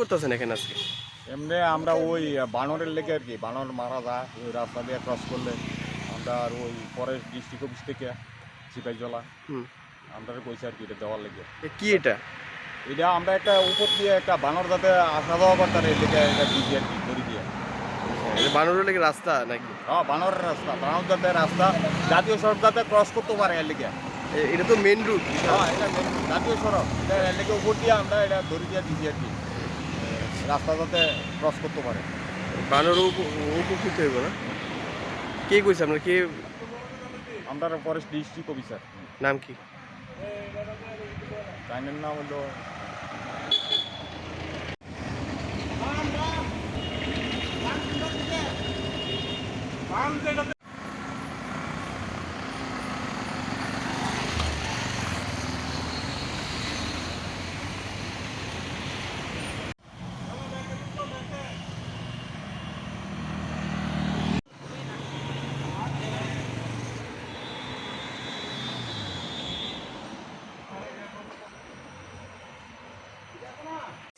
করতেছেন এখানে আজকে? এমনি আমরা ওই বানরের লেগে আর কি বানর মারা যায় ওই রাস্তা দিয়ে ক্রস করলে আমরা আর ওই ফরেস্ট ডিস্ট্রিক্ট অফিস থেকে সিপাহীজলা আমরা কইছি আর কি এটা দেওয়ার লেগে। এ কি এটা? এটা আমরা একটা উপর দিয়ে একটা বানর যাতে আসা যাওয়া করতাম এর লেগে এটা দিয়েছি আর কি ধরি দিয়ে। এটা বানরের লেগে রাস্তা নাকি? হ্যাঁ বানরের রাস্তা বানর যাতে রাস্তা জাতীয় সড়ক যাতে ক্রস করতে পারে এর লেগে। এটা তো মেন রুট হ্যাঁ এটা জাতীয় সড়ক এটা এর লেগে উপর দিয়ে আমরা এটা ধরি দিয়ে দিয়েছি আর কি। রাস্তা যাতে ক্রস করতে পারে বানর উপকৃত হইব না কে কইছে আপনার কে আমরা ফরেস্ট ডিস্ট্রিক্ট অফিসার নাম কি টাইমের নাম হলো